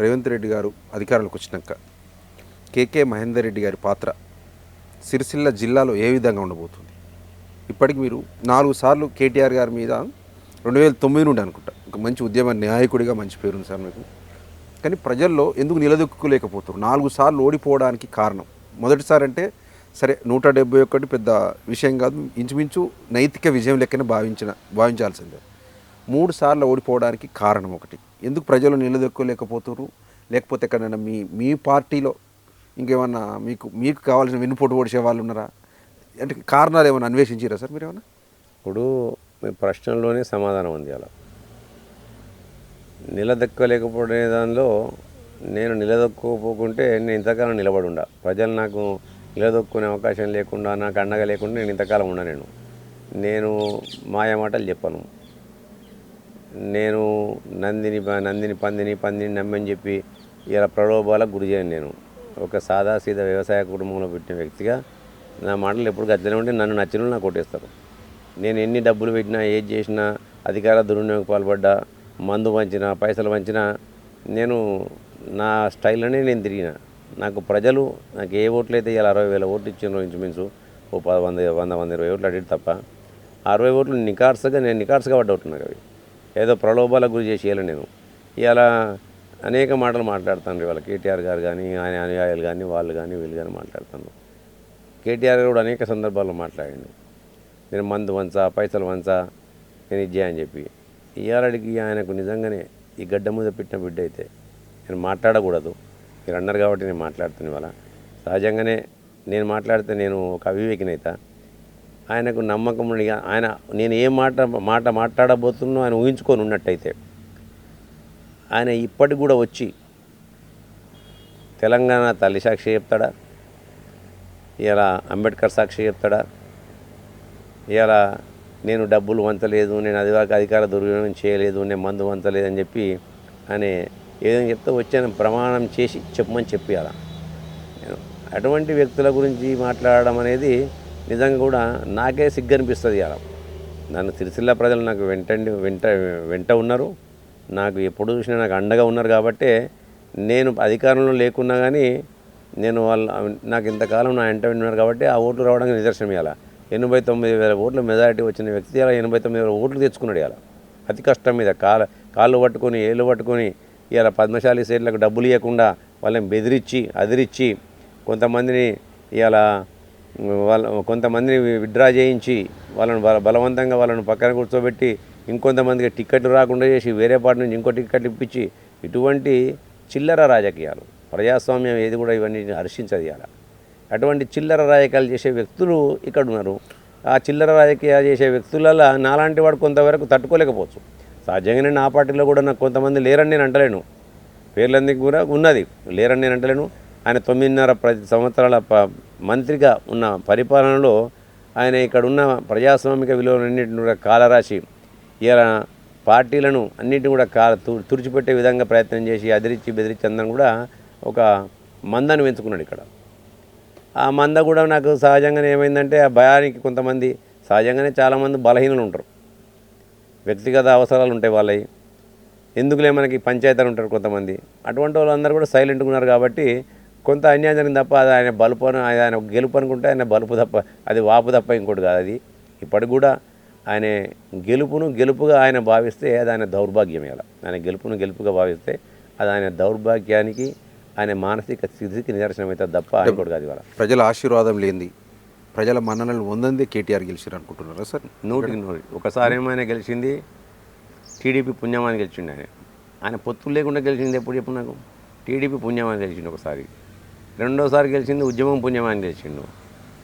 రేవంత్ రెడ్డి గారు అధికారంలోకి వచ్చినాక కేకే మహేందర్ రెడ్డి గారి పాత్ర సిరిసిల్ల జిల్లాలో ఏ విధంగా ఉండబోతుంది? ఇప్పటికి మీరు నాలుగు సార్లు కేటీఆర్ గారి మీద రెండు వేల తొమ్మిది నుండి అనుకుంటా. ఒక మంచి ఉద్యమ నాయకుడిగా మంచి పేరుంది సార్ మీకు. కానీ ప్రజల్లో ఎందుకు నిలదొక్కులేకపోతారు నాలుగు సార్లు ఓడిపోవడానికి కారణం. మొదటిసారి అంటే సరే నూట డెబ్బై ఒకటి పెద్ద విషయం కాదు. ఇంచుమించు నైతిక విజయం లెక్కనే భావించిన భావించాల్సిందే. మూడు సార్లు ఓడిపోవడానికి కారణం ఒకటి. ఎందుకు ప్రజలు నిలదొక్కలేకపోతున్నారు లేకపోతే ఎక్కడైనా మీ మీ పార్టీలో ఇంకేమన్నా మీకు మీకు కావాల్సిన వెన్నుపోటు ఓడిసే వాళ్ళు ఉన్నారా? అంటే కారణాలు ఏమైనా అన్వేషించారా సార్ మీరు ఏమన్నా ఇప్పుడు మీ ప్రశ్నలోనే సమాధానం ఉంది అలా. నిలదొక్కలేకపోవడే దానిలో నేను నిలదొక్కకపోకుంటే నేను ఇంతకాలం నిలబడి ఉండా ప్రజలు నాకు నిలదొక్కునే అవకాశం లేకుండా నాకు అండగా లేకుండా నేను ఇంతకాలం ఉన్నా నేను. నేను మాయ చెప్పను. నేను నందిని ప- నందిని పందిని పందిని నమ్మని చెప్పి ఇలా ప్రలోభాలకు గురి చేయను నేను. ఒక సాదా సీదా వ్యవసాయ కుటుంబంలో పుట్టిన వ్యక్తిగా నా మాటలు ఎప్పుడు గద్దెనే ఉంటే నన్ను నచ్చిన నాకు కొట్టేస్తారు. నేను ఎన్ని డబ్బులు పెట్టినా ఏది చేసినా అధికార దుర్వినియోగం పాల్పడ్డా మందు పంచినా పైసలు పంచినా నేను నా స్టైల్లోనే నేను తిరిగిన. నాకు ప్రజలు నాకు ఏ ఓట్లు అయితే ఇలా అరవై వేల ఓట్లు ఇచ్చిన ఇంచుమించు ఓ పది వంద వంద వంద ఇరవై ఓట్లు అడిగి తప్ప అరవై ఓట్లు నికార్సుగా నేను నికార్సుగా పడ్డ ఓట్లు నాకు అవి. ఏదో ప్రలోభాలకు గురి చేసి నేను. ఇవాళ అనేక మాటలు మాట్లాడుతాను ఇవాళ కేటీఆర్ గారు కానీ ఆయన అనుయాయులు కానీ వాళ్ళు కానీ వీళ్ళు కానీ మాట్లాడుతాను కేటీఆర్ గారు కూడా అనేక సందర్భాల్లో మాట్లాడండి. నేను మందు వంచా పైసలు వంచా నేను ఇది చేయని చెప్పి. ఇవాళకి ఆయనకు నిజంగానే ఈ గడ్డ మీద పెట్టిన బిడ్డ అయితే నేను మాట్లాడకూడదు. మీరు అన్నారు కాబట్టి నేను మాట్లాడుతాను ఇవాళ. సహజంగానే నేను మాట్లాడితే నేను ఒక అవివేకినైతా ఆయనకు నమ్మకం ఆయన నేను ఏ మాట మాట మాట్లాడబోతున్నో ఆయన ఊహించుకొని ఉన్నట్టయితే ఆయన ఇప్పటికి కూడా వచ్చి తెలంగాణ తల్లి సాక్షి చెప్తాడా? ఇలా అంబేద్కర్ సాక్షి చెప్తాడా? ఇలా నేను డబ్బులు వంచలేదు నేను అధికార అధికార దుర్వినియోగం చేయలేదు నేను మందు వంచలేదు అని చెప్పి అని ఏదైనా చెప్తే వచ్చాను ప్రమాణం చేసి చెప్పమని చెప్పి అలా. అటువంటి వ్యక్తుల గురించి మాట్లాడడం అనేది నిజంగా కూడా నాకే సిగ్గు అనిపిస్తుంది నన్ను సిరిసిల్ల ప్రజలు నాకు వెంటండి వెంట వెంట ఉన్నారు. నాకు ఎప్పుడు చూసినా నాకు అండగా ఉన్నారు కాబట్టి నేను అధికారంలో లేకున్నా కానీ నేను వాళ్ళ నాకు ఇంతకాలం నా వెంట ఉన్నారు కాబట్టి ఆ ఓట్లు రావడానికి నిదర్శనం ఇవ్వాలి ఎనభై తొమ్మిది వేల ఓట్లు మెజారిటీ వచ్చిన వ్యక్తి అలా ఎనభై తొమ్మిది వేల ఓట్లు తెచ్చుకున్నాడు ఇలా అతి కష్టం మీద కాళ్ళ కాళ్ళు పట్టుకొని ఏళ్ళు పట్టుకొని ఇలా పద్మశాలి సీట్లకు డబ్బులు ఇవ్వకుండా వాళ్ళని బెదిరించి అదిరించి కొంతమందిని ఇలా వాళ్ళ కొంతమందిని విత్డ్రా చేయించి వాళ్ళని బల బలవంతంగా వాళ్ళని పక్కన కూర్చోబెట్టి ఇంకొంతమందికి టిక్కెట్లు రాకుండా చేసి వేరే పార్టీ నుంచి ఇంకో టిక్కెట్ ఇప్పించి ఇటువంటి చిల్లర రాజకీయాలు. ప్రజాస్వామ్యం ఏది కూడా ఇవన్నీ హర్షించదు అలా అటువంటి చిల్లర రాజకీయాలు చేసే వ్యక్తులు ఇక్కడ ఉన్నారు. ఆ చిల్లర రాజకీయాలు చేసే వ్యక్తులలో నాలాంటి వాడు కొంతవరకు తట్టుకోలేకపోవచ్చు. సహజంగానే నా పార్టీలో కూడా నాకు కొంతమంది లేరని నేను అంటలేను. పేర్లందుకు కూడా ఉన్నది. లేరని నేను అంటలేను. ఆయన తొమ్మిదిన్నర ప్రతి సంవత్సరాల ప మంత్రిగా ఉన్న పరిపాలనలో ఆయన ఇక్కడ ఉన్న ప్రజాస్వామిక విలువలన్నింటిని కూడా కాలరాశి ఇలా పార్టీలను అన్నింటిని కూడా కాల తు- తుడిచిపెట్టే విధంగా ప్రయత్నం చేసి అదిరించి బెదిరించి అందరం కూడా ఒక మందను పెంచుకున్నాడు ఇక్కడ. ఆ మంద కూడా నాకు సహజంగానే ఏమైందంటే ఆ భయానికి కొంతమంది సహజంగానే చాలామంది బలహీనలు ఉంటారు. వ్యక్తిగత అవసరాలు ఉంటాయి వాళ్ళవి ఎందుకులే మనకి పంచాయతీలు ఉంటారు కొంతమంది. అటువంటి వాళ్ళందరూ కూడా సైలెంట్గా ఉన్నారు కాబట్టి కొంత అన్యాయం జరిగింది తప్ప అది ఆయన బలుపు అని ఆయన గెలుపు అనుకుంటే ఆయన బలుపు తప్ప అది వాపు తప్ప ఇంకోటి కాదు అది. ఇప్పటికి కూడా ఆయన గెలుపును గెలుపుగా ఆయన భావిస్తే అది ఆయన దౌర్భాగ్యం ఇలా ఆయన గెలుపును గెలుపుగా భావిస్తే అది ఆయన దౌర్భాగ్యానికి ఆయన మానసిక స్థితికి నిదర్శనం అవుతుంది తప్ప ఇంకోటి కాదు ఇవాళ. ప్రజల ఆశీర్వాదం లేనిది ప్రజల మన్ననలు పొందందే కేటీఆర్ గెలిచారు అనుకుంటున్నారా సార్? నూటికి నూరు. ఒకసారి ఏమైనా గెలిచింది టీడీపీ పుణ్యమాని గెలిచిండు ఆయన. ఆయన పొత్తులు లేకుండా గెలిచింది ఎప్పుడు చెప్పు నాకు? టీడీపీ పుణ్యమాని గెలిచిండు ఒకసారి. రెండోసారి గెలిచింది ఉద్యమం పుణ్యమాన్ని గెలిచిండు.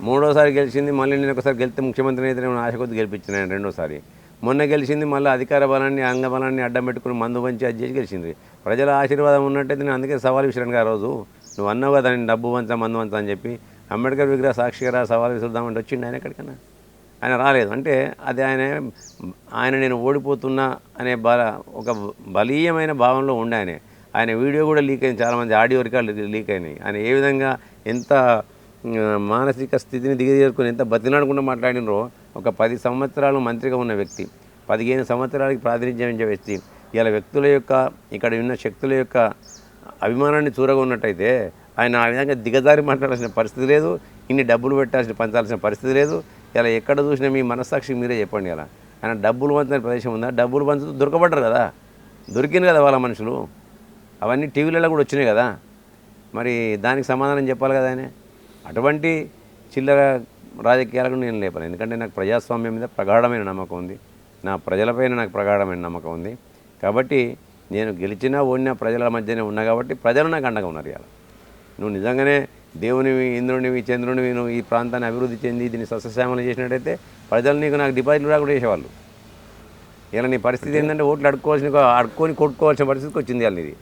మూడోసారి గెలిచింది మళ్ళీ నేను ఒకసారి గెలిస్తే ముఖ్యమంత్రి అయితే నేను ఆశ కొద్ది గెలిపించిన ఆయన రెండోసారి. మొన్న గెలిచింది మళ్ళీ అధికార బలాన్ని అంగబలాన్ని అడ్డం పెట్టుకుని మందు పంచి అది చేసి గెలిచింది. ప్రజల ఆశీర్వాదం ఉన్నట్టయితే నేను అందుకే సవాల్ విసిరాను ఆ రోజు. నువ్వు అన్నావు కదా నేను డబ్బు వంచా మందు వంచా అని చెప్పి. అంబేద్కర్ విగ్రహ సాక్షిగా సవాల్ విసురుదామంటే వచ్చిండు ఆయన ఎక్కడికైనా ఆయన రాలేదు. అంటే అది ఆయన ఆయన నేను ఓడిపోతున్నా అనే బల ఒక బలీయమైన భావంలో ఉండే ఆయనే. ఆయన వీడియో కూడా లీక్ అయింది. చాలామంది ఆడియో రికార్డు లీక్ అయినాయి. ఆయన ఏ విధంగా ఎంత మానసిక స్థితిని దిగజేరుకుని ఎంత బతిలాడకుండా మాట్లాడినరో ఒక పది సంవత్సరాలు మంత్రిగా ఉన్న వ్యక్తి పదిహేను సంవత్సరాలకి ప్రాతినిధ్యం వ్యక్తి ఇలా వ్యక్తుల యొక్క ఇక్కడ ఉన్న శక్తుల యొక్క అభిమానాన్ని చూరగా ఉన్నట్టయితే ఆయన ఆ విధంగా దిగజారి మాట్లాడాల్సిన పరిస్థితి లేదు. ఇన్ని డబ్బులు పెట్టాల్సిన పంచాల్సిన పరిస్థితి లేదు. ఇలా ఎక్కడ చూసినా మీ మనస్సాక్షికి మీరే చెప్పండి ఇలా. ఆయన డబ్బులు పంచిన ప్రదేశం ఉందా? డబ్బులు పంచుతూ దొరకబడ్డరు కదా. దొరికింది కదా వాళ్ళ మనుషులు. అవన్నీ టీవీలలో కూడా వచ్చినాయి కదా. మరి దానికి సమాధానం చెప్పాలి కదా ఆయన. అటువంటి చిల్లర రాజకీయాలకు నేను లేపను. ఎందుకంటే నాకు ప్రజాస్వామ్యం మీద ప్రగాఢమైన నమ్మకం ఉంది. నా ప్రజలపైన నాకు ప్రగాఢమైన నమ్మకం ఉంది. కాబట్టి నేను గెలిచినా ఓడినా ప్రజల మధ్యనే ఉన్నా కాబట్టి ప్రజలు నాకు అండగా ఉన్నారు ఇవాళ. నువ్వు నిజంగానే దేవునివి ఇంద్రునివి చంద్రునివి నువ్వు ఈ ప్రాంతాన్ని అభివృద్ధి చెంది దీన్ని సస్యశ్యామలు చేసినట్టయితే ప్రజలు నీకు నాకు డిపాజిట్లు రాకుండా చేసేవాళ్ళు. ఇలా నీ పరిస్థితి ఏంటంటే ఓట్లు అడుక్కోవాల్సిన అడుక్కొని కొట్టుకోవాల్సిన పరిస్థితికి వచ్చింది వాళ్ళది